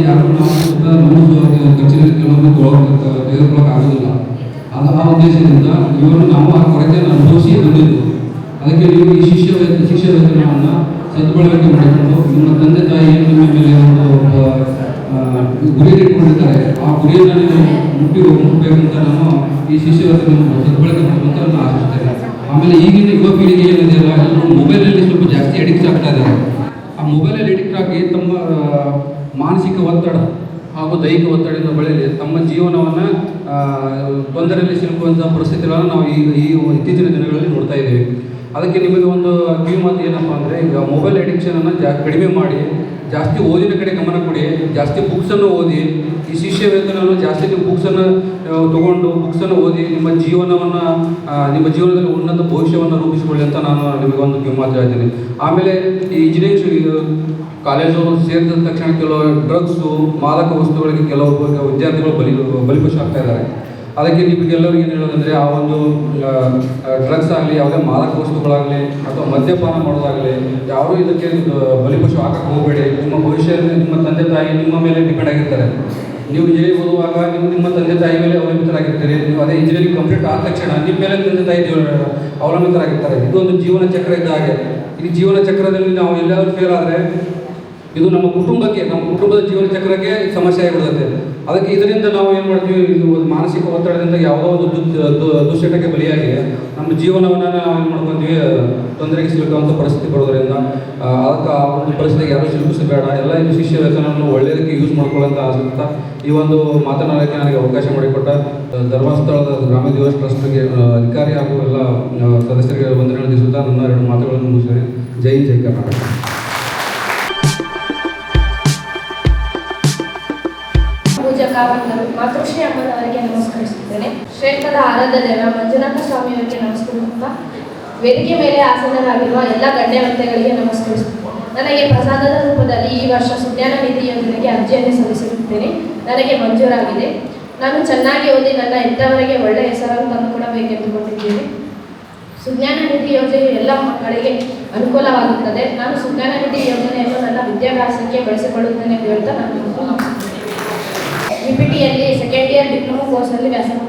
ಯಾರು ನಮ್ಮ ಕೆಲವೊಂದು ತೆಗೆದುಕೊಳ್ಳೋಕೆ ಉದ್ದೇಶದಿಂದ ಇವರು ನಾವು ಕೊರತೆಯನ್ನು ಅನುಭವಿಸಿ ಬಂದಿದ್ದು. ಅದಕ್ಕೆ ನೀವು ಈ ಶಿಷ್ಯ ಶಿಷ್ಯ ವೇತನವನ್ನು ಸದ್ಬಳಕೆ ಮಾಡಿಕೊಂಡು ನಿಮ್ಮ ತಂದೆ ತಾಯಿ ನಿಮ್ಮ ಮೇಲೆ ಒಂದು ಗುರಿ ಇಟ್ಕೊಂಡಿದ್ದಾರೆ, ಆ ಗುರಿಯನ್ನು ನೀವು ಮುಟ್ಟಿ ಮುಟ್ಟಬೇಕಂತ ನಾನು ಈ ಶಿಷ್ಯ ವೇತನವನ್ನು ಸದ್ಬಳಕೆ ಮಾಡುವಂತ ನಾನು ಆಶಿಸ್ತೇನೆ. ಆಮೇಲೆ ಈಗಿನ ಯುವ ಪೀಳಿಗೆ ಏನಿದೆಯಲ್ಲ ಎಲ್ಲರೂ ಮೊಬೈಲಲ್ಲಿ ಸ್ವಲ್ಪ ಜಾಸ್ತಿ ಅಡಿಕ್ಟ್ ಆಗ್ತಾ ಇದ್ದಾರೆ ಆ ಮೊಬೈಲಲ್ಲಿ ಅಡಿಕ್ಟ್ ಆಗಿ ತಮ್ಮ ಆ, ಮಾನಸಿಕ ಒತ್ತಡ ಹಾಗೂ ದೈಹಿಕ ಒತ್ತಡದಿಂದ ಬಳಲಿ ತಮ್ಮ ಜೀವನವನ್ನು ತೊಂದರೆಯಲ್ಲಿ ಸಿಲುಕುವಂಥ ಪರಿಸ್ಥಿತಿಗಳನ್ನು ನಾವು ಈಗ ಈ ಇತ್ತೀಚಿನ ದಿನಗಳಲ್ಲಿ ನೋಡ್ತಾ ಇದ್ದೀವಿ. ಅದಕ್ಕೆ ನಿಮಗೆ ಒಂದು ಕಿವಿ ಮಾತು ಏನಪ್ಪ ಅಂದರೆ, ಈಗ ಮೊಬೈಲ್ ಅಡಿಕ್ಷನನ್ನು ಜಾ ಕಡಿಮೆ ಮಾಡಿ, ಜಾಸ್ತಿ ಓದಿನ ಕಡೆ ಗಮನ ಕೊಡಿ, ಜಾಸ್ತಿ ಬುಕ್ಸನ್ನು ಓದಿ, ಈ ಶಿಷ್ಯ ವೇತನವನ್ನು ಜಾಸ್ತಿ ನೀವು ಬುಕ್ಸನ್ನು ತೊಗೊಂಡು ಬುಕ್ಸನ್ನು ಓದಿ, ನಿಮ್ಮ ಜೀವನವನ್ನು ನಿಮ್ಮ ಜೀವನದಲ್ಲಿ ಉನ್ನತ ಭವಿಷ್ಯವನ್ನು ರೂಪಿಸಿಕೊಳ್ಳಿ ಅಂತ ನಾನು ನಿಮಗೆ ಒಂದು ಕಿವಿ ಮಾತು ಹೇಳ್ತೀನಿ. ಆಮೇಲೆ ಈ ಇಂಜಿನಿಯರಿಂಗ್ ಕಾಲೇಜು ಸೇರಿದ ತಕ್ಷಣ ಕೆಲವು ಡ್ರಗ್ಸು ಮಾದಕ ವಸ್ತುಗಳಿಗೆ ಕೆಲವು ವಿದ್ಯಾರ್ಥಿಗಳು ಬಲಿ, ಬಲಿಪಶು ಆಗ್ತಾ ಇದ್ದಾರೆ. ಅದಕ್ಕೆ ನಿಮಗೆಲ್ಲರಿಗೂ ಏನು ಹೇಳೋದಂದರೆ, ಆ ಒಂದು ಡ್ರಗ್ಸ್ ಆಗಲಿ, ಯಾವುದೇ ಮಾದಕ ವಸ್ತುಗಳಾಗಲಿ ಅಥವಾ ಮದ್ಯಪಾನ ಮಾಡೋದಾಗಲಿ, ಯಾರೂ ಇದಕ್ಕೆ ಬಲಿಪಶು ಹಾಕಕ್ಕೆ ಹೋಗಬೇಡಿ. ನಿಮ್ಮ ಭವಿಷ್ಯ ನಿಮ್ಮ ತಂದೆ ತಾಯಿ ನಿಮ್ಮ ಮೇಲೆ ಡಿಪೆಂಡ್ ಆಗಿರ್ತಾರೆ. ನೀವು ಇಂಜಿನಿಯರಿಂಗ್ ಓದುವಾಗ ನೀವು ನಿಮ್ಮ ತಂದೆ ತಾಯಿ ಮೇಲೆ ಅವಲಂಬಿತರಾಗಿರ್ತೀರಿ. ನೀವು ಅದೇ ಇಂಜಿನಿಯರಿಂಗ್ ಕಂಪ್ಲೀಟ್ ಆದ ತಕ್ಷಣ ನಿಮ್ಮ ಮೇಲೆ ತಂದೆ ತಾಯಿ ಅವಲಂಬಿತರಾಗಿರ್ತಾರೆ. ಇದೊಂದು ಜೀವನ ಚಕ್ರ ಇದ್ದ ಹಾಗೆ. ಈ ಜೀವನ ಚಕ್ರದಲ್ಲಿ ನಾವು ಎಲ್ಲಾದ್ರೂ ಫೇಲ್ ಆದರೆ ಇದು ನಮ್ಮ ಕುಟುಂಬಕ್ಕೆ, ನಮ್ಮ ಕುಟುಂಬದ ಜೀವನ ಚಕ್ರಕ್ಕೆ ಸಮಸ್ಯೆ ಆಗಿಬಿಡುತ್ತೆ. ಅದಕ್ಕೆ ಇದರಿಂದ ನಾವು ಏನು ಮಾಡ್ತೀವಿ, ಇದು ಒಂದು ಮಾನಸಿಕ ಒತ್ತಡದಿಂದ ಯಾವುದೋ ಒಂದು ದುಶ್ಚಟಕ್ಕೆ ಬಲಿಯಾಗಿ ನಮ್ಮ ಜೀವನವನ್ನು ನಾವು ಏನು ಮಾಡ್ಕೊತೀವಿ ತೊಂದರೆಗೆ ಸಿಲುಕುವಂಥ ಪರಿಸ್ಥಿತಿ ಬರೋದ್ರಿಂದ ಅದಕ್ಕೆ ಆ ಒಂದು ಪರಿಸ್ಥಿತಿಗೆ ಯಾರೂ ಸಿಲುಕಿಸಬೇಡ. ಎಲ್ಲ ಇದು ಶಿಷ್ಯ ವೇತನವನ್ನು ಒಳ್ಳೆಯದಕ್ಕೆ ಯೂಸ್ ಮಾಡ್ಕೊಳ್ಳೋಂಥ ಆಸಕ್ತ ಈ ಒಂದು ಮಾತನಾಡೋಕ್ಕೆ ನನಗೆ ಅವಕಾಶ ಮಾಡಿಕೊಟ್ಟ ಧರ್ಮಸ್ಥಳದ ಗ್ರಾಮ ದಿವಸ ಟ್ರಸ್ಟ್ಗೆ ಅಧಿಕಾರಿ ಹಾಗೂ ಎಲ್ಲ ಸದಸ್ಯರಿಗೆ ವಂದನೆ ತಿಳಿಸುತ್ತಾ ನನ್ನ ಎರಡು ಮಾತುಗಳನ್ನು ಮುಗಿಸಿದೆ ಜೈ ಜೈ ಕರ್ನಾಟಕ. ಕಾವಂತರು ಮಾತೃಶ್ರೀ ಅಮ್ಮನವರಿಗೆ ನಮಸ್ಕರಿಸುತ್ತೇನೆ. ಶ್ರೇಷ್ಠದ ಆರಾಧ್ಯ ದೇವ ಮಂಜುನಾಥ ಸ್ವಾಮಿಯವರಿಗೆ ನಮಸ್ಕರಿಸುತ್ತಾ, ವೇದಿಕೆ ಮೇಲೆ ಆಸನರಾಗಿರುವ ಎಲ್ಲ ಗಣ್ಯವಂತೆಗಳಿಗೆ ನಮಸ್ಕರಿಸುತ್ತೇನೆ. ನನಗೆ ಪ್ರಸಾದದ ರೂಪದಲ್ಲಿ ಈ ವರ್ಷ ಸುಜ್ಞಾನ ನಿಧಿ ಯೋಜನೆಗೆ ಅರ್ಜಿಯನ್ನು ಸಲ್ಲಿಸಿರುತ್ತೇನೆ. ನನಗೆ ಮಂಜೂರಾಗಿದೆ. ನಾನು ಚೆನ್ನಾಗಿ ಓದಿ ನನ್ನ ಎಂಥವರಿಗೆ ಒಳ್ಳೆಯ ಹೆಸರನ್ನು ತಂದುಕೊಡಬೇಕೆಂದುಕೊಂಡಿದ್ದೇನೆ ಸುಜ್ಞಾನ ನಿಧಿ ಯೋಜನೆ ಎಲ್ಲ ಮಕ್ಕಳಿಗೆ ಅನುಕೂಲವಾಗುತ್ತದೆ. ನಾನು ಸುಜ್ಞಾನ ನಿಧಿ ಯೋಜನೆಯನ್ನು ನನ್ನ ವಿದ್ಯಾಭ್ಯಾಸಕ್ಕೆ ಬಳಸಿಕೊಳ್ಳುತ್ತೇನೆ ಎಂದು ಹೇಳ್ತಾ ನಾನು ವಿಪಿಟಿಯಲ್ಲಿ ಸೆಕೆಂಡ್ ಇಯರ್ ಡಿಪ್ಲೊಮಾ ಕೋರ್ಸಲ್ಲಿ ವ್ಯಾಸಂಗ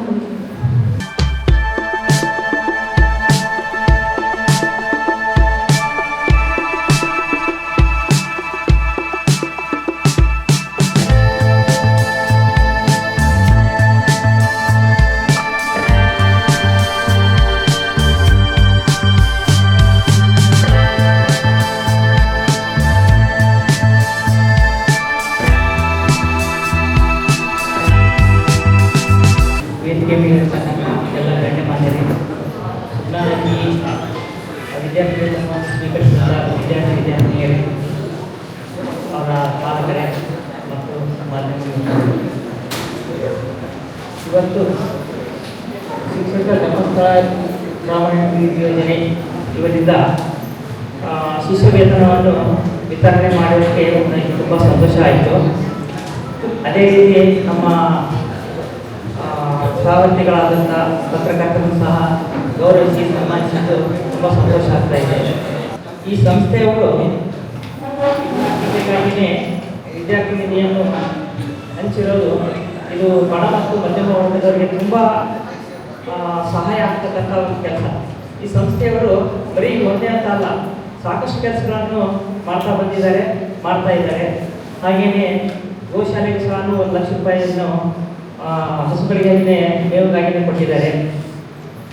ಪಾಲಕರೇ ಮತ್ತು ಇವತ್ತು ಶಿಕ್ಷಕ ಧರ್ಮಸ್ಥಳ ಚುನಾವಣೆ ಯೋಜನೆ ಇವರಿಂದ ಶಿಷ್ಯ ವೇತನವನ್ನು ವಿತರಣೆ ಮಾಡೋದಕ್ಕೆ ನನಗೆ ತುಂಬ ಸಂತೋಷ ಆಯಿತು. ಅದೇ ರೀತಿ ನಮ್ಮ ಸಾವರ್ತಿಗಳಾದಂಥ ಪತ್ರಕರ್ತರು ಸಹ ಗೌರವಿಸಿ ಸನ್ಮಾನಿಸಿದ್ದು ತುಂಬ ಸಂತೋಷ ಆಗ್ತಾ ಇದೆ. ಈ ಸಂಸ್ಥೆಯವರು ಇದಕ್ಕಾಗಿಯೇ ವಿದ್ಯಾರ್ಥಿ ನಿಧಿಯನ್ನು ಹಂಚಿರೋದು. ಇದು ಬಡ ಮತ್ತು ಮಧ್ಯಮ ವರ್ಗದವರಿಗೆ ತುಂಬ ಸಹಾಯ ಆಗ್ತಕ್ಕಂಥ ಒಂದು ಕೆಲಸ. ಈ ಸಂಸ್ಥೆಯವರು ಬರೀ ಒಂದೇ ಅಂತ ಅಲ್ಲ, ಸಾಕಷ್ಟು ಕೆಲಸಗಳನ್ನು ಮಾಡ್ತಾ ಬಂದಿದ್ದಾರೆ, ಮಾಡ್ತಾ ಇದ್ದಾರೆ. ಹಾಗೆಯೇ ಗೋಶಾಲೆಗೆ ಸಹ ಒಂದು ಲಕ್ಷ ರೂಪಾಯಿಯನ್ನು ಹಸುಗಳಿಗೆ ಮೇವುಗಾಗಿನೇ ಕೊಟ್ಟಿದ್ದಾರೆ.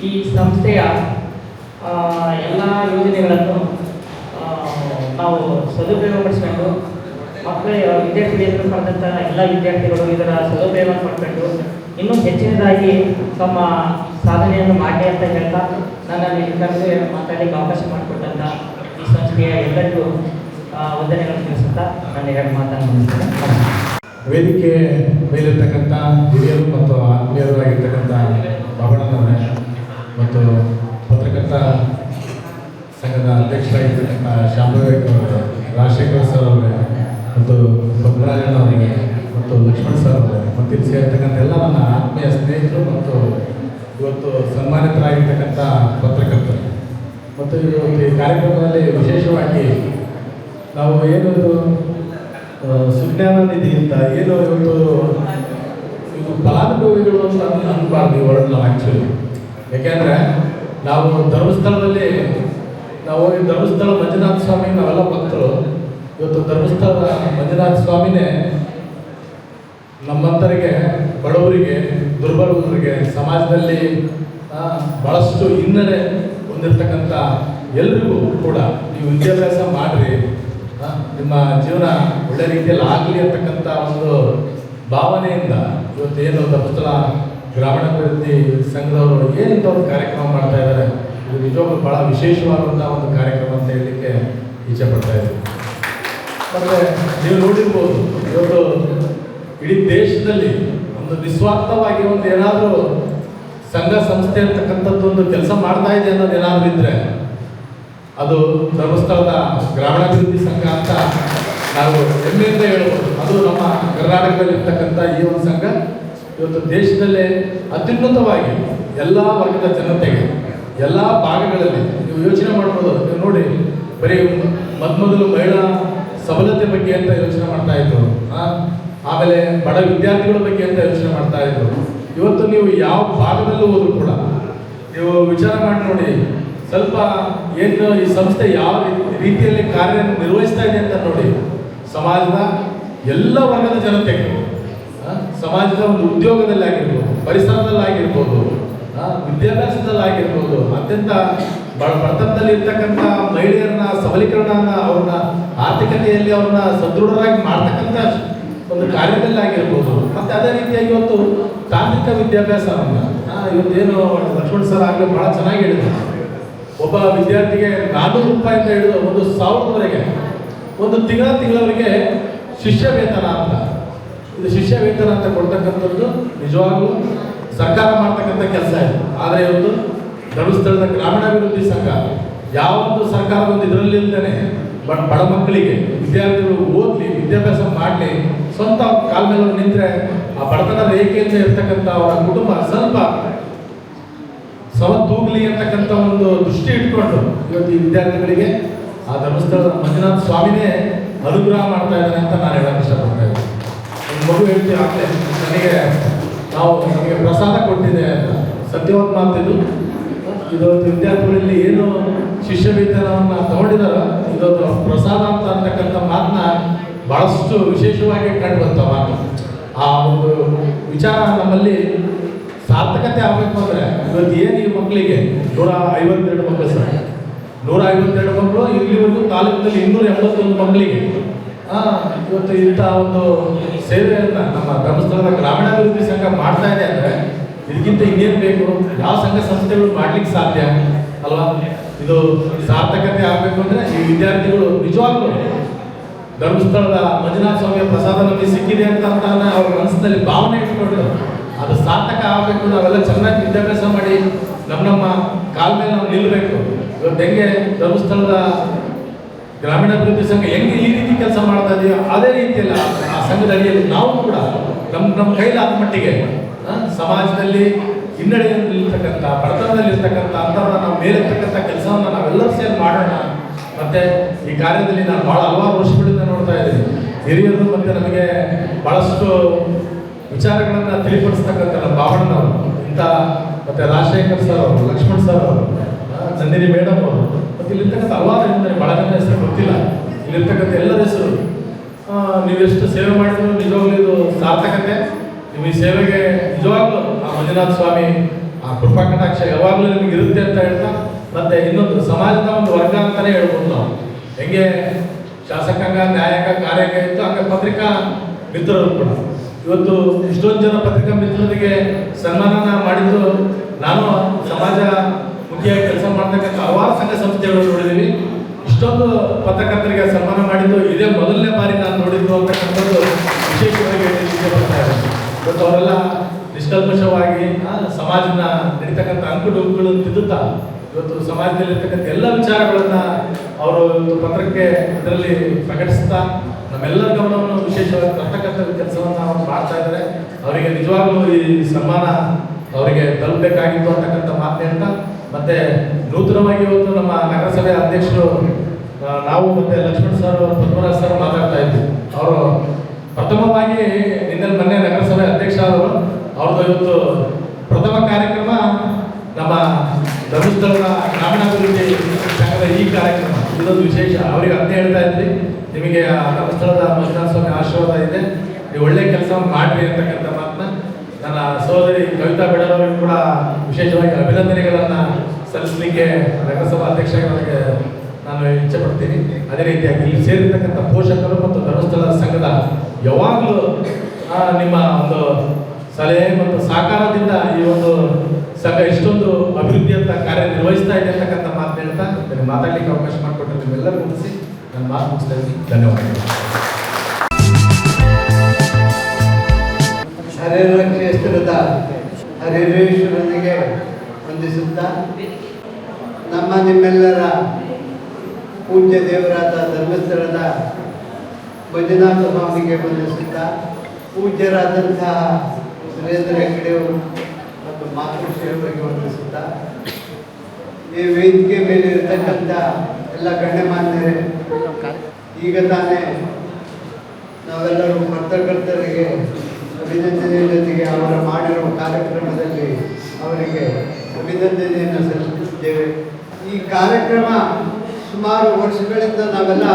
ಈ ಸಂಸ್ಥೆಯ ಎಲ್ಲ ಯೋಜನೆಗಳನ್ನು ನಾವು ಸದುಪಯೋಗಪಡಿಸ್ಕೊಂಡು ಮಕ್ಕಳ ವಿದ್ಯಾರ್ಥಿಗಳು ಪಡೆದಂಥ ಎಲ್ಲ ವಿದ್ಯಾರ್ಥಿಗಳು ಇದರ ಸದುಪಯೋಗ ಪಡ್ಕೊಂಡು ಇನ್ನೂ ಹೆಚ್ಚಿನದಾಗಿ ತಮ್ಮ ಸಾಧನೆಯನ್ನು ಮಾಡಿ ಅಂತ ಹೇಳ್ತಾ ನನ್ನ ಕರೆದು ಮಾತಾಡಲಿಕ್ಕೆ ಅವಕಾಶ ಮಾಡಿಕೊಟ್ಟಂಥ ಈ ಸಂಸ್ಥೆಯ ಎಲ್ಲರಿಗೂ ವಂದನೆಗಳನ್ನು ತಿಳಿಸುತ್ತಾ ನಾನು ಎರಡು ಮಾತನ್ನು. ವೇದಿಕೆ ಮೇಲಿರ್ತಕ್ಕಂಥ ಹಿರಿಯರು ಮತ್ತು ಆತ್ಮೀಯರು ಆಗಿರ್ತಕ್ಕಂಥ ಬಾಬಣ್ಣನವರೇ ಮತ್ತು ಪತ್ರಕರ್ತ ಸಂಘದ ಅಧ್ಯಕ್ಷರಾಗಿರ್ತಕ್ಕಂಥ ಶಾಂಭವೇಕ್ ಅವರೇ, ರಾಜಶೇಖರ್ ಸರ್ ಅವರೇ ಮತ್ತು ಅವರಿಗೆ ಮತ್ತು ಲಕ್ಷ್ಮಣ್ ಸರ್ ಅವರಿಗೆ ಮತ್ತು ಇಲ್ಲಿ ಸೇರ್ತಕ್ಕಂಥ ಎಲ್ಲ ನನ್ನ ಆತ್ಮೀಯ ಸ್ನೇಹಿತರು ಮತ್ತು ಇವತ್ತು ಸನ್ಮಾನಿತರಾಗಿರ್ತಕ್ಕಂಥ ಪತ್ರಕರ್ತರು. ಮತ್ತು ಇವತ್ತು ಈ ಕಾರ್ಯಕ್ರಮದಲ್ಲಿ ವಿಶೇಷವಾಗಿ ನಾವು ಏನು ಸುಜ್ಞಾನ ನಿಧಿ ಅಂತ ಏನು ಇವತ್ತು ಇದು ಫಲಾನುಭವಿಗಳು ಅಂತ ಅನ್ಬಾರ್ದು ಈ ವರ್ಡ್ ನಾವು ಆ್ಯಕ್ಚುಲಿ ಯಾಕೆಂದರೆ ನಾವು ಧರ್ಮಸ್ಥಳದಲ್ಲಿ, ನಾವು ಧರ್ಮಸ್ಥಳ ಮಂಜುನಾಥ ಸ್ವಾಮಿ ನಾವೆಲ್ಲ ಭಕ್ತರು. ಇವತ್ತು ಧರ್ಮಸ್ಥಳದ ಮಂಜುನಾಥ ಸ್ವಾಮಿನೇ ನಮ್ಮಂತರಿಗೆ, ಬಡವರಿಗೆ, ದುರ್ಬಲರಿಗೆ, ಸಮಾಜದಲ್ಲಿ ಬಹಳಷ್ಟು ಹಿನ್ನಡೆ ಹೊಂದಿರತಕ್ಕಂಥ ಎಲ್ರಿಗೂ ಕೂಡ ನೀವು ವಿದ್ಯಾಭ್ಯಾಸ ಮಾಡಿರಿ. ನಿಮ್ಮ ಜೀವನ ಒಳ್ಳೆ ರೀತಿಯಲ್ಲಿ ಆಗಲಿ ಅಂತಕ್ಕಂಥ ಒಂದು ಭಾವನೆಯಿಂದ ಇವತ್ತು ಏನು ಧರ್ಮಸ್ಥಳ ಗ್ರಾಮೀಣಾಭಿವೃದ್ಧಿ ಸಂಘದವರು ಒಂದು ಕಾರ್ಯಕ್ರಮ ಮಾಡ್ತಾ ಇದ್ದಾರೆ, ಇದು ನಿಜವಾಗ್ಲೂ ಬಹಳ ವಿಶೇಷವಾದಂಥ ಒಂದು ಕಾರ್ಯಕ್ರಮ ಅಂತ ಹೇಳಲಿಕ್ಕೆ ಇಚ್ಛೆ ಪಡ್ತಾ ಇದ್ದೀನಿ. ಮತ್ತೆ ನೀವು ನೋಡಿರ್ಬೋದು, ಇವತ್ತು ಇಡೀ ದೇಶದಲ್ಲಿ ಒಂದು ನಿಸ್ವಾರ್ಥವಾಗಿ ಒಂದು ಏನಾದರೂ ಸಂಘ ಸಂಸ್ಥೆ ಅಂತಕ್ಕಂಥದ್ದು ಒಂದು ಕೆಲಸ ಮಾಡ್ತಾ ಇದೆ ಅನ್ನೋದು ಏನಾದರೂ ಇದ್ದರೆ ಅದು ಧರ್ಮಸ್ಥಳದ ಗ್ರಾಮೀಣಾಭಿವೃದ್ಧಿ ಸಂಘ ಅಂತ ನಾವು ಹೆಮ್ಮೆಯಿಂದ ಹೇಳ್ಬೋದು. ಅದು ನಮ್ಮ ಕರ್ನಾಟಕದಲ್ಲಿ ಇರ್ತಕ್ಕಂಥ ಈ ಒಂದು ಸಂಘ ಇವತ್ತು ದೇಶದಲ್ಲೇ ಅತ್ಯುನ್ನತವಾಗಿ ಎಲ್ಲ ವರ್ಗದ ಜನತೆಗೆ, ಎಲ್ಲ ಭಾಗಗಳಲ್ಲಿ, ನೀವು ಯೋಚನೆ ಮಾಡ್ಬೋದು ನೋಡಿ, ಬರೀ ಮೊದಲು ಮಹಿಳಾ ಸಬಲತೆ ಬಗ್ಗೆ ಅಂತ ಯೋಚನೆ ಮಾಡ್ತಾ ಇದ್ರು. ಆಮೇಲೆ ಬಡ ವಿದ್ಯಾರ್ಥಿಗಳ ಬಗ್ಗೆ ಅಂತ ಯೋಚನೆ ಮಾಡ್ತಾ ಇದ್ರು. ಇವತ್ತು ನೀವು ಯಾವ ಭಾಗದಲ್ಲೂ ಹೋದ್ರು ಕೂಡ, ನೀವು ವಿಚಾರ ಮಾಡಿ ನೋಡಿ, ಸ್ವಲ್ಪ ಏನು ಈ ಸಂಸ್ಥೆ ಯಾವ ರೀತಿಯಲ್ಲಿ ಕಾರ್ಯ ನಿರ್ವಹಿಸ್ತಾ ಇದೆ ಅಂತ ನೋಡಿ. ಸಮಾಜದ ಎಲ್ಲ ವರ್ಗದ ಜನತೆಗೆ ಸಮಾಜದ ಒಂದು ಉದ್ಯೋಗದಲ್ಲಿ ಆಗಿರ್ಬೋದು ಪರಿಸರದಲ್ಲಿ ಆಗಿರ್ಬೋದು ವಿದ್ಯಾಭ್ಯಾಸದಲ್ಲಿ ಅತ್ಯಂತ ಬಡ ಬಡತನದಲ್ಲಿ ಇರ್ತಕ್ಕಂಥ ಮಹಿಳೆಯರನ್ನ ಸಬಲೀಕರಣನ ಅವ್ರನ್ನ ಆರ್ಥಿಕತೆಯಲ್ಲಿ ಅವ್ರನ್ನ ಸದೃಢರಾಗಿ ಮಾಡ್ತಕ್ಕಂಥ ಒಂದು ಕಾರ್ಯದಲ್ಲಿ ಆಗಿರ್ಬೋದು. ಮತ್ತೆ ಅದೇ ರೀತಿಯಾಗಿ ಇವತ್ತು ತಾಂತ್ರಿಕ ವಿದ್ಯಾಭ್ಯಾಸ ಇವತ್ತೇನು ಲಕ್ಷ್ಮಣ್ ಸರ್ ಆಗಲೇ ಬಹಳ ಚೆನ್ನಾಗಿ ಹೇಳಿದ್ರು. ಒಬ್ಬ ವಿದ್ಯಾರ್ಥಿಗೆ ನಾಲ್ಕು ರೂಪಾಯಿ ಅಂತ ಹಿಡಿದು ಒಂದು ಸಾವಿರದವರೆಗೆ ಒಂದು ತಿಂಗಳ ತಿಂಗಳವರಿಗೆ ಶಿಷ್ಯ ವೇತನ ಅಂತ. ಇದು ಶಿಷ್ಯ ವೇತನ ಅಂತ ಕೊಡ್ತಕ್ಕಂಥದ್ದು ನಿಜವಾಗ್ಲೂ ಸರ್ಕಾರ ಮಾಡ್ತಕ್ಕಂಥ ಕೆಲಸ ಇದು. ಆದರೆ ಇವತ್ತು ಧರ್ಮಸ್ಥಳದ ಗ್ರಾಮೀಣಾಭಿವೃದ್ಧಿ ಸಂಘ ಯಾವೊಂದು ಸರ್ಕಾರ ಒಂದು ಇದರಲ್ಲಿಲ್ದೇನೆ, ಬಟ್ ಬಡ ಮಕ್ಕಳಿಗೆ ವಿದ್ಯಾರ್ಥಿಗಳು ಓದಲಿ, ವಿದ್ಯಾಭ್ಯಾಸ ಮಾಡಲಿ, ಸ್ವಂತ ಕಾಲ ಮೇಲೆ ನಿಂತರೆ ಆ ಬಡತನ ರೇಖೆಯಿಂದ ಇರ್ತಕ್ಕಂಥ ಅವರ ಕುಟುಂಬ ಸ್ವಲ್ಪ ಸವತ್ತೂಗ್ಲಿ ಅಂತಕ್ಕಂಥ ಒಂದು ದೃಷ್ಟಿ ಇಟ್ಕೊಂಡು ಇವತ್ತು ಈ ವಿದ್ಯಾರ್ಥಿಗಳಿಗೆ ಆ ಧರ್ಮಸ್ಥಳದ ಮಂಜುನಾಥ ಸ್ವಾಮಿನೇ ಅನುಗ್ರಹ ಮಾಡ್ತಾ ಇದ್ದಾನೆ ಅಂತ ನಾನು ಹೇಳಕ್ಕೆ ಇಷ್ಟಪಡ್ತಾ ಇದ್ದೀನಿ. ಮಗು ಹೇಳ್ತಿ ಆಗ್ತೇನೆ ನನಗೆ, ನಾವು, ನಮಗೆ ಪ್ರಸಾದ ಕೊಟ್ಟಿದೆ ಅಂತ. ಸತ್ಯವಂತ ಮಾತಿದು ಇದೊಂದು ವಿದ್ಯಾರ್ಥಿಗಳಲ್ಲಿ ಏನು ಶಿಷ್ಯ ತಗೊಂಡಿದಾರೋ. ಇದೊಂದು ಪ್ರಸಾದ ಅಂತ ಅಂತಕ್ಕಂಥ ಮಾತನ್ನ ಬಹಳಷ್ಟು ವಿಶೇಷವಾಗಿ ಕಂಡು ಮಾತು. ಆ ಒಂದು ವಿಚಾರ ನಮ್ಮಲ್ಲಿ ಸಾರ್ಥಕತೆ ಆಗಬೇಕು ಅಂದ್ರೆ ಇವತ್ತು ಏನು ಈ ಮಕ್ಕಳಿಗೆ? ನೂರ ಐವತ್ತೆರಡು ಮಕ್ಕಳು ಸರ್. ನೂರ ಐವತ್ತೆರಡು ಮಕ್ಕಳು, ಇಲ್ಲಿವರೆಗೂ ತಾಲೂಕಿನಲ್ಲಿ ಇನ್ನೂರ ಎಂಬತ್ತೊಂದು ಮಕ್ಕಳಿಗೆ. ಇವತ್ತು ಇಂಥ ಒಂದು ಸೇವೆಯನ್ನು ನಮ್ಮ ಧರ್ಮಸ್ಥಳದ ಗ್ರಾಮೀಣಾಭಿವೃದ್ಧಿ ಸಂಘ ಮಾಡ್ತಾ ಇದೆ ಅಂದ್ರೆ ಇದಕ್ಕಿಂತ ಇನ್ನೇನು ಬೇಕು? ಯಾವ ಸಂಘ ಸಂಸ್ಥೆಗಳು ಮಾಡ್ಲಿಕ್ಕೆ ಸಾಧ್ಯ? ಅಲ್ವಾ? ಇದು ಸಾರ್ಥಕತೆ ಆಗಬೇಕು ಅಂದ್ರೆ ಈ ವಿದ್ಯಾರ್ಥಿಗಳು ನಿಜವಾಗ್ಲೂ ಧರ್ಮಸ್ಥಳದ ಮಂಜುನಾಥ ಸ್ವಾಮಿಯ ಪ್ರಸಾದ ನಮಗೆ ಸಿಕ್ಕಿದೆ ಅಂತ ಅವ್ರ ಮನಸ್ಸಿನಲ್ಲಿ ಭಾವನೆ ಇಟ್ಕೊಂಡು ಅದು ಸಾರ್ಥಕ ಆಗಬೇಕು ನಾವೆಲ್ಲ ಚೆನ್ನಾಗಿ ವಿದ್ಯಾಭ್ಯಾಸ ಮಾಡಿ ನಮ್ಮ ನಮ್ಮ ಕಾಲ ಮೇಲೆ ನಾವು ನಿಲ್ಲಬೇಕು ಇವತ್ತು ಹೆಂಗೆ ಧರ್ಮಸ್ಥಳದ ಗ್ರಾಮೀಣಾಭಿವೃದ್ಧಿ ಸಂಘ ಹೆಂಗೆ ಈ ರೀತಿ ಕೆಲಸ ಮಾಡ್ತಾ ಇದೆಯೋ ಅದೇ ರೀತಿಯಲ್ಲ ಆ- ಸಂಘದ ಅಡಿಯಲ್ಲಿ ನಾವು ಕೂಡ ನಮ್ಮ ನಮ್ಮ ಕೈಲಾದ ಮಟ್ಟಿಗೆ ಸಮಾಜದಲ್ಲಿ ಹಿನ್ನಡೆಯಲ್ಲಿರ್ತಕ್ಕಂಥ, ಬಡತನದಲ್ಲಿರ್ತಕ್ಕಂಥ ಅಂಥವ್ರನ್ನ ನಾವು ಮೇಲೆತ್ತಕ್ಕಂಥ ಕೆಲಸವನ್ನು ನಾವೆಲ್ಲರೂ ಸೇರಿ ಮಾಡೋಣ. ಮತ್ತೆ ಈ ಕಾರ್ಯದಲ್ಲಿ ನಾನು ಬಹಳ ಹಲವಾರು ವರ್ಷಗಳಿಂದ ನೋಡ್ತಾ ಇದ್ದೀನಿ. ಹಿರಿಯರು ಮತ್ತೆ ನಮಗೆ ಬಹಳಷ್ಟು ವಿಚಾರಗಳನ್ನ ತಿಳಿಪಡಿಸ್ತಕ್ಕಂಥ ನಮ್ಮ ಭಾವಣ್ಣನವರು ಇಂಥ ಮತ್ತೆ ರಾಜಶೇಖರ್ ಸರ್ ಅವರು, ಲಕ್ಷ್ಮಣ್ ಸರ್ ಅವರು ಚಂದಿನಿ ಮೇಡಮ್ ಅವರು, ಮತ್ತೆ ಇಲ್ಲಿರ್ತಕ್ಕಂಥ ಹಲವಾರು ನನಗೆ ಬಹಳ ಜನ ಹೆಸರು ಗೊತ್ತಿಲ್ಲ. ಇಲ್ಲಿರ್ತಕ್ಕಂಥ ಎಲ್ಲರ ಹೆಸರು ನೀವೆಷ್ಟು ಸೇವೆ ಮಾಡಿದ್ರು ನಿಜವಾಗ್ಲೂ ಇದು ಸಾರ್ಥಕತೆ. ನಿಮ್ಮ ಸೇವೆಗೆ ನಿಜವಾಗ್ಲೂ ಆ ಮಂಜುನಾಥ ಸ್ವಾಮಿ ಆ ಕೃಪಾ ಕಟಾಕ್ಷ ಯಾವಾಗಲೂ ನಿಮಗೆ ಇರುತ್ತೆ ಅಂತ ಹೇಳ್ತಾ, ಮತ್ತೆ ಇನ್ನೊಂದು ಸಮಾಜದ ಒಂದು ವರ್ಗ ಅಂತಾನೆ ಹೇಳ್ಬೋದು ನಾವು. ಹೆಂಗೆ ಶಾಸಕಾಂಗ, ನ್ಯಾಯಾಂಗ ಕಾರ್ಯಾಂಗ ಇತ್ತು, ಹಂಗೆ ಪತ್ರಿಕಾ ಮಿತ್ರರು ಕೂಡ. ಇವತ್ತು ಇಷ್ಟೊಂದು ಜನ ಪತ್ರಿಕಾ ಮಿತ್ರರಿಗೆ ಸನ್ಮಾನನ ಮಾಡಿದ್ದು ನಾನು ಸಮಾಜ ಮುಖ್ಯವಾಗಿ ಕೆಲಸ ಮಾಡ್ತಕ್ಕಂಥ ಹಲವಾರು ಸಂಘ ಸಂಸ್ಥೆಗಳು ನೋಡಿದ್ದೀವಿ. ಇಷ್ಟೊಂದು ಪತ್ರಕರ್ತರಿಗೆ ಸನ್ಮಾನ ಮಾಡಿದ್ದು ಇದೇ ಮೊದಲನೇ ಬಾರಿ ನಾನು ನೋಡಿದ್ದು ಅಂತಕ್ಕಂಥದ್ದು ವಿಶೇಷವಾಗಿ ಇಷ್ಟಪಡ್ತಾ ಇದ್ದೀನಿ. ಇವತ್ತು ಅವರೆಲ್ಲ ನಿಷ್ಕಲ್ಮಶವಾಗಿ ಆ, ಸಮಾಜನ ನಡೀತಕ್ಕಂಥ ಅಂಕುಡೊಂಕುಗಳನ್ನು ತಿದ್ದುತ್ತಾ ಇವತ್ತು ಸಮಾಜದಲ್ಲಿರ್ತಕ್ಕಂಥ ಎಲ್ಲ ವಿಚಾರಗಳನ್ನ ಅವರು ಪತ್ರಕ್ಕೆ ಅದರಲ್ಲಿ ಪ್ರಕಟಿಸ್ತಾ ನಮ್ಮೆಲ್ಲರ ಗಮನವನ್ನು ವಿಶೇಷವಾಗಿ ತರ್ತಕ್ಕಂಥ ಕೆಲಸವನ್ನು ಅವರು ಮಾಡ್ತಾ ಇದ್ದಾರೆ. ಅವರಿಗೆ ನಿಜವಾಗ್ಲೂ ಈ ಸನ್ಮಾನ ಅವರಿಗೆ ತಲುಪಬೇಕಾಗಿತ್ತು ಅಂತಕ್ಕಂಥ ಮಾತೆ ಅಂತ ಮತ್ತೆ ನೂತನವಾಗಿ ಇವತ್ತು ನಮ್ಮ ನಗರಸಭೆ ಅಧ್ಯಕ್ಷರು ನಾವು ಮತ್ತೆ ಲಕ್ಷ್ಮಣ್ ಸರ್ ಪದ್ಮರಾಜ್ ಸರ್ ಮಾತಾಡ್ತಾ ಇದ್ವಿ. ಅವರು ಪ್ರಥಮವಾಗಿ ನಿನ್ನೆ ಮೊನ್ನೆ ನಗರಸಭೆ ಅಧ್ಯಕ್ಷ ಅವರು ಅವ್ರದ್ದು ಇವತ್ತು ಪ್ರಥಮ ಕಾರ್ಯಕ್ರಮ ನಮ್ಮ ಧರ್ಮಸ್ಥಳದ ಗ್ರಾಮೀಣಾಭಿವೃದ್ಧಿ ಸಂಘದ ಈ ಕಾರ್ಯಕ್ರಮ. ಇದೊಂದು ವಿಶೇಷ. ಅವರಿಗೆ ಅರ್ಥ ಹೇಳ್ತಾ ಇದ್ವಿ. ನಿಮಗೆ ಧರ್ಮಸ್ಥಳದ ಮಂಜುನಾಥ ಸ್ವಾಮಿ ಆಶೀರ್ವಾದ ಇದೆ. ನೀವು ಒಳ್ಳೆ ಕೆಲಸ ಮಾಡ್ರಿ ಅಂತಕ್ಕಂಥ ಮಾತನ್ನ ನನ್ನ ಸಹೋದರಿ ಕವಿತಾ ಬೆಡರವರಿಗೂ ಕೂಡ ವಿಶೇಷವಾಗಿ ಅಭಿನಂದನೆಗಳನ್ನು ಸಲ್ಲಿಸಲಿಕ್ಕೆ ನಗರಸಭಾ ಅಧ್ಯಕ್ಷರಿಗೆ ನಾನು ಇಚ್ಛೆ ಪಡ್ತೀನಿ ಅದೇ ರೀತಿಯಾಗಿ ಇಲ್ಲಿ ಸೇರಿರ್ತಕ್ಕಂಥ ಪೋಷಕರು ಮತ್ತು ಧರ್ಮಸ್ಥಳ ಸಂಘದ ಯಾವಾಗಲೂ ನಿಮ್ಮ ಒಂದು ಸಲಹೆ ಮತ್ತು ಸಹಕಾರದಿಂದ ಈ ಒಂದು ಸಕ ಇಷ್ಟೊಂದು ಅಭಿವೃದ್ಧಿ ಅಂತ ಕಾರ್ಯನಿರ್ವಹಿಸ್ತಾ ಇದೆ ಅಂತಕ್ಕಂಥ ಮಾತು ಹೇಳ್ತಾ ನನಗೆ ಮಾತಾಡಲಿಕ್ಕೆ ಅವಕಾಶ ಮಾಡಿಕೊಟ್ಟು ನಿಮ್ಮೆಲ್ಲರೂ ಮುಗಿಸಿ. ನನ್ನ ಮಾತು ಮುಗಿಸ್ತಾ ಇದ್ದೀನಿ. ಧನ್ಯವಾದಗಳು. ಹರಿಹರ ವಂದಿಸುತ್ತಾ? ನಮ್ಮ ನಿಮ್ಮೆಲ್ಲರ ಪೂಜ್ಯ ದೇವರಾದ ಧರ್ಮಸ್ಥಳದ ಮಂಜುನಾಥ ಸ್ವಾಮಿಗೆ ವಂದಿಸುತ್ತಾ ಪೂಜ್ಯರಾದಂತಹ ಸುರೇಂದ್ರ ಹೆಗ್ಡೆಯವರು ಮತ್ತು ಮಾತೃಶ್ರೀಯವರಿಗೆ ವಂದಿಸುತ್ತಾ ಈ ವೇದಿಕೆ ಮೇಲೆ ಇರತಕ್ಕಂಥ ಎಲ್ಲ ಗಣ್ಯಮಾನ್ಯರೇ ಈಗ ತಾನೇ ನಾವೆಲ್ಲರೂ ಪತ್ರಕರ್ತರಿಗೆ ಅಭಿನಂದನೆಯ ಜೊತೆಗೆ ಅವರು ಮಾಡಿರುವ ಕಾರ್ಯಕ್ರಮದಲ್ಲಿ ಅವರಿಗೆ ಅಭಿನಂದನೆಯನ್ನು ಸಲ್ಲಿಸುತ್ತೇವೆ ಈ ಕಾರ್ಯಕ್ರಮ ಸುಮಾರು ವರ್ಷಗಳಿಂದ ನಾವೆಲ್ಲ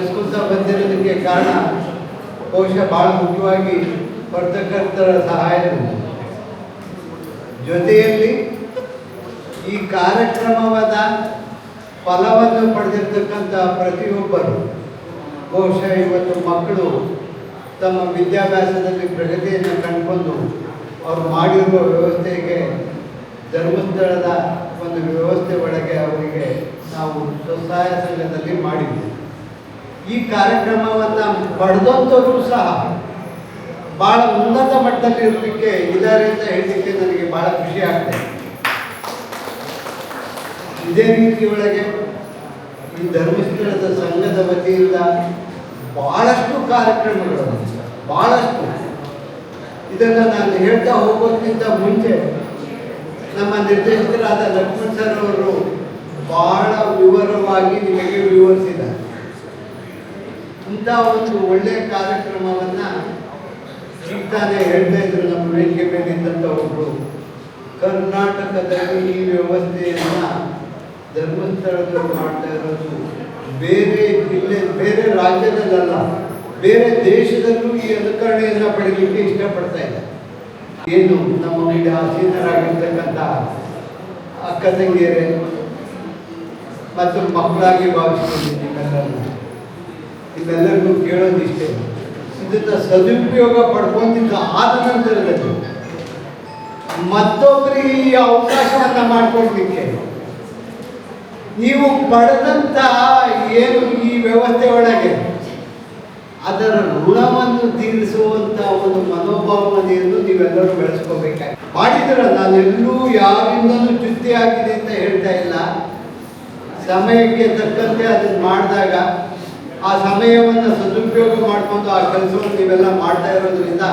ನಡೆಸ್ಕೊತಾ ಬಂದಿರೋದಕ್ಕೆ ಕಾರಣ ಬಹುಶಃ ಭಾಳ ಮುಖ್ಯವಾಗಿ ಪತ್ರಕರ್ತರ ಸಹಾಯ. ಜೊತೆಯಲ್ಲಿ ಈ ಕಾರ್ಯಕ್ರಮವಾದ ಫಲವನ್ನು ಪಡೆದಿರ್ತಕ್ಕಂಥ ಪ್ರತಿಯೊಬ್ಬರು, ಬಹುಶಃ ಇವತ್ತು ಮಕ್ಕಳು ತಮ್ಮ ವಿದ್ಯಾಭ್ಯಾಸದಲ್ಲಿ ಪ್ರಗತಿಯನ್ನು ಕಂಡುಕೊಂಡು ಅವರು ಮಾಡಿರುವ ವ್ಯವಸ್ಥೆಗೆ, ಧರ್ಮಸ್ಥಳದ ಒಂದು ವ್ಯವಸ್ಥೆ ಒಳಗೆ ಅವರಿಗೆ ನಾವು ಸ್ವಸಹಾಯ ಸಂಘದಲ್ಲಿ ಮಾಡಿದ್ವಿ. ಈ ಕಾರ್ಯಕ್ರಮವನ್ನು ಪಡೆದಂಥವರು ಸಹ ಭಾಳ ಉನ್ನತ ಮಟ್ಟದಲ್ಲಿ ಇರಲಿಕ್ಕೆ ಇದ್ದಾರೆ ಅಂತ ಹೇಳಲಿಕ್ಕೆ ನನಗೆ ಭಾಳ ಖುಷಿ ಆಗ್ತದೆ ಇದೇ. ರೀತಿ ಒಳಗೆ ಈ ಧರ್ಮಸ್ಥಳದ ಸಂಘದ ವತಿಯಿಂದ ಬಹಳಷ್ಟು ಕಾರ್ಯಕ್ರಮಗಳು ಬಹಳಷ್ಟು ಇದನ್ನು ನಾನು ಹೇಳ್ತಾ ಹೋಗೋದಕ್ಕಿಂತ ಮುಂಚೆ ನಮ್ಮ ನಿರ್ದೇಶಕರಾದ ಲಕ್ಷ್ಮಣ್ ಸರ್ ಅವರು ಬಹಳ ವಿವರವಾಗಿ ನಿಮಗೆ ವಿವರಿಸಿದ್ದಾರೆ. ಇಂಥ ಒಂದು ಒಳ್ಳೆಯ ಕಾರ್ಯಕ್ರಮವನ್ನು ಸಿಗ್ತಾನೆ ತಾನೇ ಹೇಳ್ತಾ ಇದ್ರು ನಮ್ಮ ವೇದಿಕೆ ಮೇಲೆ ಇದ್ದಂಥವರು ಕರ್ನಾಟಕದಲ್ಲಿ ಈ ವ್ಯವಸ್ಥೆಯನ್ನು ಧರ್ಮಸ್ಥಳದಲ್ಲಿ ಮಾಡ್ತಾ ಇರೋದು ಬೇರೆ ಜಿಲ್ಲೆ, ಬೇರೆ ರಾಜ್ಯದಲ್ಲ ಬೇರೆ ದೇಶದಲ್ಲೂ ಈ ಅನುಕರಣೆಯನ್ನು ಪಡೀಲಿಕ್ಕೆ ಇಷ್ಟಪಡ್ತಾ ಇದ್ದಾರೆ. ಏನು ನಮ್ಮ ಮೇಲೆ ಆಸೀನರಾಗಿರ್ತಕ್ಕಂಥ ಅಕ್ಕ ತಂಗಿಯರೇ, ಮತ್ತು ಮಕ್ಕಳಾಗಿ ಭಾವಿಸ್ಕೊಂಡಿದ್ದೀನಿ ನಿಮ್ಮೆಲ್ಲರನ್ನು ನಿಮ್ಮೆಲ್ಲರಿಗೂ ಕೇಳೋದಿಷ್ಟೇ. ಇದನ್ನ ಸದುಪಯೋಗ ಪಡ್ಕೊಂತಿದ್ದ ಆದ ನಂತರದಲ್ಲಿ ಮತ್ತೊಬ್ಬರಿಗೆ ಈ ಅವಕಾಶವನ್ನ ಮಾಡಿಕೊಡ್ಲಿಕ್ಕೆ. ನೀವು ಪಡೆದಂತ ಏನು ಈ ವ್ಯವಸ್ಥೆ ಒಳಗೆ, ಅದರ ಋಣವನ್ನು ತೀರಿಸುವಂತ ಒಂದು ಮನೋಭಾವನೆಯನ್ನು ನೀವೆಲ್ಲರೂ ಬೆಳೆಸ್ಕೋಬೇಕಾಗಿ ಮಾಡಿದ್ರ, ನಾನೆಲ್ಲೂ ಯಾರಿಂದಲೂ ಚ್ಯುತಿ ಆಗಿದೆ ಅಂತ ಹೇಳ್ತಾ ಇಲ್ಲ. ಸಮಯಕ್ಕೆ ತಕ್ಕಂತೆ ಅದನ್ನ ಮಾಡಿದಾಗ ಆ ಸಮಯವನ್ನು ಸದುಪಯೋಗ ಮಾಡಿಕೊಂಡು ಆ ಕೆಲಸವನ್ನು ನೀವೆಲ್ಲ ಮಾಡ್ತಾ ಇರೋದ್ರಿಂದ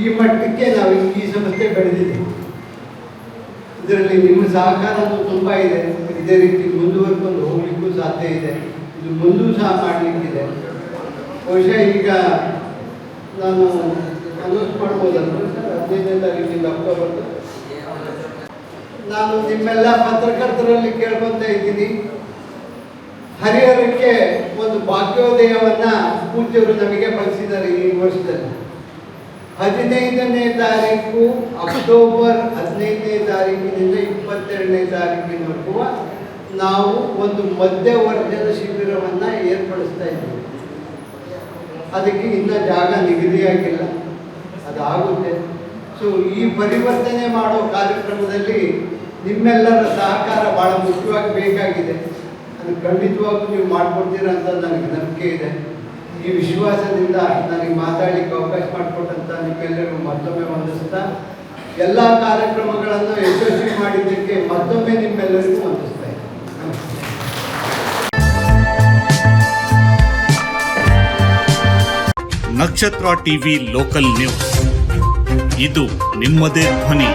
ಈ ಮಟ್ಟಕ್ಕೆ ನಾವು ಈ ಸಂಸ್ಥೆ ಬೆಳೆದಿದೆ. ಇದರಲ್ಲಿ ನಿಮ್ಮ ಸಹಕಾರವೂ ತುಂಬ ಇದೆ. ಇದೇ ರೀತಿ ಮುಂದುವರ್ಕೊಂಡು ಹೋಗ್ಲಿಕ್ಕೂ ಸಾಧ್ಯ ಇದೆ. ಇದು ಮುಂದೂ ಸಹ ಮಾಡಲಿಕ್ಕಿದೆ. ಬಹುಶಃ ಈಗ ನಾನು ಅನೌನ್ಸ್ ಮಾಡ್ಬೋದಲ್ಲ ಸರ್ ಹದಿನೈದನೇ ತಾರೀಕಿಂದ ಅಕ್ಟೋಬರ್. ನಾನು ನಿಮ್ಮೆಲ್ಲ ಪತ್ರಕರ್ತರಲ್ಲಿ ಕೇಳ್ಕೊತಾ ಇದ್ದೀನಿ. ಹರಿಹರಕ್ಕೆ ಒಂದು ಭಾಗ್ಯೋದಯವನ್ನ ಪೂಜ್ಯರು ನಮಗೆ ಬಳಸಿದ್ದಾರೆ ಈ ವರ್ಷದಲ್ಲಿ. ಹದಿನೈದನೇ ತಾರೀಕು, ಅಕ್ಟೋಬರ್ ಹದಿನೈದನೇ ತಾರೀಕಿನಿಂದ ಇಪ್ಪತ್ತೆರಡನೇ ತಾರೀಕಿನವರೆಗೂ ನಾವು ಒಂದು ಮಧ್ಯವರ್ಗದ ಶಿಬಿರವನ್ನ ಏರ್ಪಡಿಸ್ತಾ ಇದ್ದೀವಿ. ಅದಕ್ಕೆ ಇನ್ನ ಜಾಗ ನಿಗದಿಯಾಗಿಲ್ಲ ಅದಾಗುತ್ತೆ. ಸೊ ಈ ಪರಿವರ್ತನೆ ಮಾಡೋ ಕಾರ್ಯಕ್ರಮದಲ್ಲಿ ನಿಮ್ಮೆಲ್ಲರ ಸಹಕಾರ ಬಹಳ ಮುಖ್ಯವಾಗಿ ಬೇಕಾಗಿದೆ. ಅದು ಖಂಡಿತವಾಗೂ ನೀವು ಮಾಡ್ಕೊಡ್ತೀರಾ ಅಂತ ನನಗೆ ನಂಬಿಕೆ ಇದೆ. ಈ ವಿಶ್ವಾಸದಿಂದ ನನಗೆ ಮಾತಾಡಲಿಕ್ಕೆ ಅವಕಾಶ ಮಾಡಿಕೊಟ್ಟಂತ ನಿಮ್ಮೆಲ್ಲರಿಗೂ ಮತ್ತೊಮ್ಮೆ ವಂದಿಸ್ತಾ, ಎಲ್ಲ ಕಾರ್ಯಕ್ರಮಗಳನ್ನು ಯಶಸ್ವಿ ಮಾಡಿದ್ದಕ್ಕೆ ಮತ್ತೊಮ್ಮೆ ನಿಮ್ಮೆಲ್ಲರಿಗೂ ವಂದಿಸ್ತಾ ನಕ್ಷತ್ರ ಟಿವಿ ಲೋಕಲ್ ನ್ಯೂಸ್. ಇದು ನಿಮ್ಮದೇ ಧ್ವನಿ.